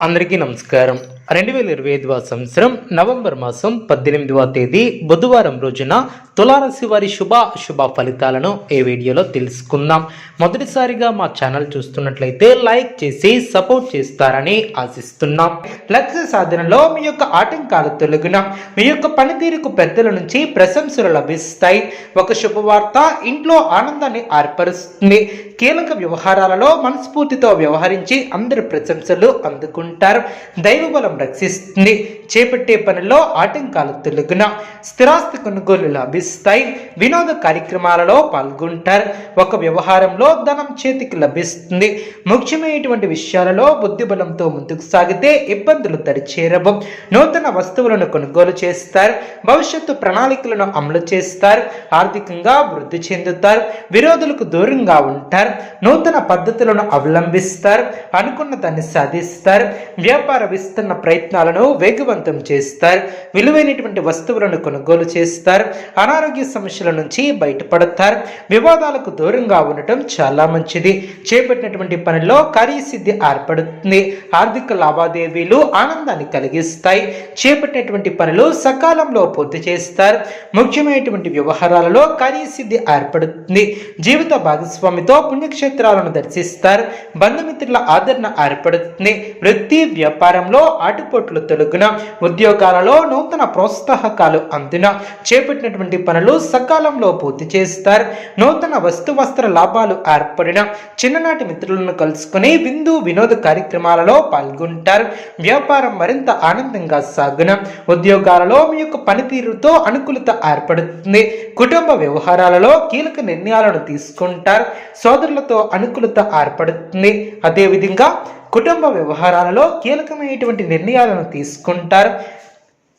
అందరికీ నమస్కారం. రెండు వేల ఇరవై ఐదవ సంవత్సరం నవంబర్ మాసం పద్దెనిమిదవ తేదీ బుధవారం రోజున తులారాశి వారి శుభ శుభ ఫలితాలను ఈ వీడియోలో తెలుసుకుందాం. మొదటిసారిగా మా ఛానల్ చూస్తున్నట్లయితే లైక్ చేసి సపోర్ట్ చేస్తారని ఆశిస్తున్నాం. లక్ష్య సాధనలో మీ యొక్క ఆటంకాలు తొలగిన మీ యొక్క పనితీరుకు పెద్దల నుంచి ప్రశంసలు లభిస్తాయి. ఒక శుభవార్త ఇంట్లో ఆనందాన్ని ఏర్పరుస్తుంది. కీలక వ్యవహారాలలో మనస్ఫూర్తితో వ్యవహరించి అందరి ప్రశంసలు అందుకుంటారు. దైవబలం రక్షిస్తుంది. చేపట్టే పనిలో ఆటంకాలు తొలగిన. స్థిరాస్తి కొనుగోలు లభిస్తాయి. వినోద కార్యక్రమాలలో పాల్గొంటారు. ఒక వ్యవహారంలో ధనం చేతికి లభిస్తుంది. ముఖ్యమైనటువంటి విషయాలలో బుద్ధిబలంతో ముందుకు సాగితే ఇబ్బందులు దరిచేరవు నూతన వస్తువులను కొనుగోలు చేస్తారు. భవిష్యత్తు ప్రణాళికలను అమలు చేస్తారు. ఆర్థికంగా వృద్ధి చెందుతారు. విరోధులకు దూరంగా ఉంటారు. నూతన పద్ధతులను అవలంబిస్తారు. అనుకున్న దాన్ని సాధిస్తారు. వ్యాపార విస్తరణ ప్రయత్నాలను వేగవంతం చేస్తారు విలువైనటువంటి వస్తువులను కొనుగోలు చేస్తారు అనారోగ్య సమస్యల నుంచి బయటపడతారు. వివాదాలకు దూరంగా ఉండటం చాలా మంచిది. చేపట్టినటువంటి పనిలో కార్యసిద్ధి ఏర్పడుతుంది. ఆర్థిక లావాదేవీలు ఆనందాన్ని కలిగిస్తాయి. చేపట్టినటువంటి పనులు సకాలంలో పూర్తి చేస్తారు. ముఖ్యమైనటువంటి వ్యవహారాలలో కార్యసిద్ధి ఏర్పడుతుంది. జీవిత భాగస్వామితో పుణ్యక్షేత్రాలను దర్శిస్తారు. బంధుమిత్రుల ఆదరణ ఏర్పడుతుంది. వృత్తి వ్యాపారంలో ఆటుపోట్లు తొలగున ఉద్యోగాలలో నూతన ప్రోత్సాహకాలు అందున చేపట్టినటువంటి పనులు సకాలంలో పూర్తి చేస్తారు. నూతన వస్తు వస్త్ర లాభాలు ఏర్పడిన చిన్ననాటి మిత్రులను కలుసుకుని విందు వినోద కార్యక్రమాలలో పాల్గొంటారు. వ్యాపారం మరింత ఆనందంగా సాగున ఉద్యోగాలలో మీ యొక్క పనితీరుతో అనుకూలత ఏర్పడుతుంది. కుటుంబ వ్యవహారాలలో కీలక నిర్ణయాలను తీసుకుంటారు. సోదరులతో అనుకూలత ఏర్పడుతుంది. అదేవిధంగా కుటుంబ వ్యవహారాలలో కీలకమైనటువంటి నిర్ణయాలను తీసుకుంటారు.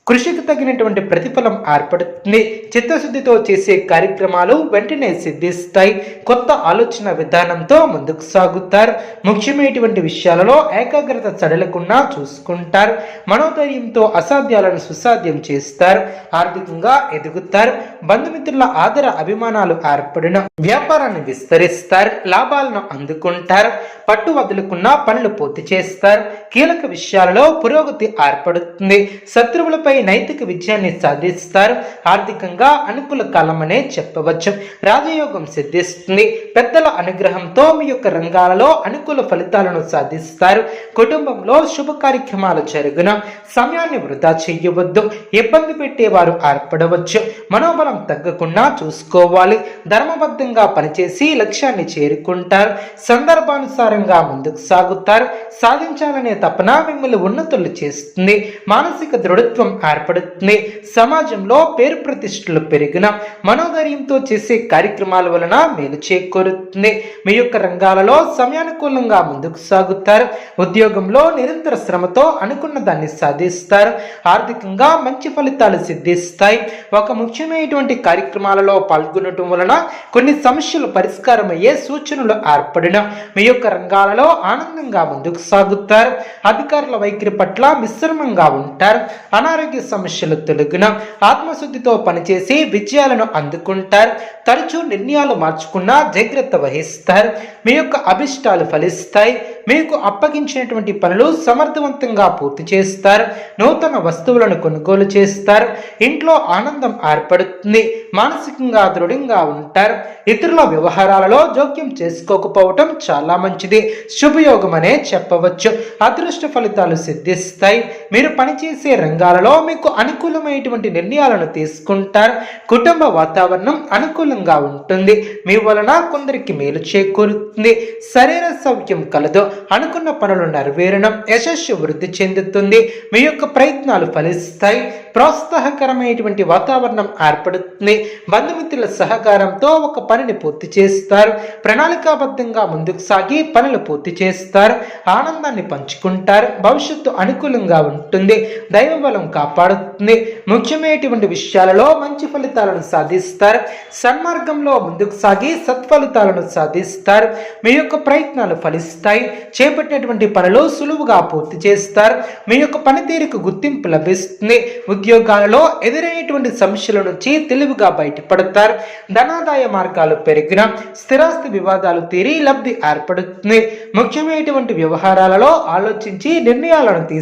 కృషికి తగినటువంటి ప్రతిఫలం ఏర్పడుతుంది. చిత్తశుద్ధితో చేసే కార్యక్రమాలు వెంటనే సిద్ధిస్తాయి. కొత్త ఆలోచన విధానంతో ముందుకు సాగుతారు. ముఖ్యమైనటువంటి విషయాలలో ఏకాగ్రత సడలకుండా చూసుకుంటారు. మనోధైర్యంతో అసాధ్యాలను సుసాధ్యం చేస్తారు. ఆర్థికంగా ఎదుగుతారు. బంధుమిత్రుల ఆదర అభిమానాలు ఏర్పడిన వ్యాపారాన్ని విస్తరిస్తారు. లాభాలను అందుకుంటారు. పట్టు వదులుకున్న పనులు పూర్తి చేస్తారు. కీలక విషయాలలో పురోగతి ఏర్పడుతుంది. శత్రువులపై నైతిక విజయాన్ని సాధిస్తారు. ఆర్థికంగా అనుకూల కాలమనే చెప్పవచ్చు. రాజయోగం సిద్ధిస్తుంది. పెద్దల అనుగ్రహంతో మీ యొక్క రంగాలలో అనుకూల ఫలితాలను సాధిస్తారు. కుటుంబంలో శుభ కార్యక్రమాలు జరుగున. సమయాన్ని వృధా చేయవద్దు. ఇబ్బంది పెట్టేవారు ఏర్పడవచ్చు. మనోబలం తగ్గకుండా చూసుకోవాలి. ధర్మబద్ధంగా పనిచేసి లక్ష్యాన్ని చేరుకుంటారు. సందర్భానుసారంగా ముందుకు సాగుతారు. సాధించాలనే తపన మిమ్మల్ని ఉన్నతులు చేస్తుంది. మానసిక దృఢత్వం ఏర్పడుతుంది. సమాజంలో పేరు ప్రతిష్టలు పెరిగిన మనోధైర్యంతో చేసే కార్యక్రమాల వలన మేలు చేకూరుతుంది. మీ యొక్క రంగాలలో సమయానుకూలంగా ముందుకు సాగుతారు. ఉద్యోగంలో నిరంతర శ్రమతో అనుకున్న దాన్ని సాధిస్తారు. ఆర్థికంగా మంచి ఫలితాలు సిద్ధిస్తాయి. ఒక ముఖ్యమైనటువంటి కార్యక్రమాలలో పాల్గొనటం వలన కొన్ని సమస్యలు పరిష్కారమయ్యే సూచనలు ఏర్పడిన మీ యొక్క రంగాలలో ఆనందంగా ముందుకు సాగుతారు. అధికారుల వైఖరి పట్ల మిశ్రమంగా ఉంటారు. అనారోగ్య సమస్యలు తొలగిన ఆత్మశుద్ధితో పనిచేసి విజయాలను అందుకుంటారు. తరచూ నిర్ణయాలు మార్చుకున్నా జాగ్రత్త వహిస్తారు. మీ యొక్క అభిష్టాలు ఫలిస్తాయి. మీకు అప్పగించినటువంటి పనులు సమర్థవంతంగా పూర్తి చేస్తారు. నూతన వస్తువులను కొనుగోలు చేస్తారు. ఇంట్లో ఆనందం ఏర్పడుతుంది. మానసికంగా దృఢంగా ఉంటారు. ఇతరుల వ్యవహారాలలో జోక్యం చేసుకోకపోవటం చాలా మంచిది. శుభయోగం అనే చెప్పవచ్చు. అదృష్ట ఫలితాలు సిద్ధిస్తాయి. మీరు పనిచేసే రంగాలలో మీకు అనుకూలమైనటువంటి నిర్ణయాలను తీసుకుంటారు. కుటుంబ వాతావరణం అనుకూలంగా ఉంటుంది. మీ వలన కొందరికి మేలు చేకూరుతుంది. శరీర సౌఖ్యం కలదు. అనుకున్న పనులు నెరవేరడం యశస్సు వృద్ధి చెందుతుంది. మీ యొక్క ప్రయత్నాలు ఫలిస్తాయి. ప్రోత్సాహకరమైనటువంటి వాతావరణం ఏర్పడుతుంది. బంధుమిత్రుల సహకారంతో ఒక పనిని పూర్తి చేస్తారు. ప్రణాళికాబద్ధంగా ముందుకు సాగి పనులు పూర్తి చేస్తారు. ఆనందాన్ని పంచుకుంటారు. భవిష్యత్తు అనుకూలంగా ఉంటుంది. దైవ బలం కాపాడుతుంది. ముఖ్యమైనటువంటి విషయాలలో మంచి ఫలితాలను సాధిస్తారు. సన్మార్గంలో ముందుకు సాగి సత్ఫలితాలను సాధిస్తారు. మీ యొక్క ప్రయత్నాలు ఫలిస్తాయి. చేపట్టినటువంటి పనులు సులువుగా పూర్తి చేస్తారు. మీ యొక్క పనితీరుకు గుర్తింపు లభిస్తుంది. ఉద్యోగాలలో ఎదురైనటువంటి సమస్యల నుంచి తెలివిగా బయటపడతారు. ధనాదాయ మార్గాలు పెరిగిన స్థిరాస్తి వివాదాలు తీరి లబ్ధి ఏర్పడుతుంది. ముఖ్యమైనటువంటి వ్యవహారాలలో ఆలోచించి నిర్ణయాలను తీసుకు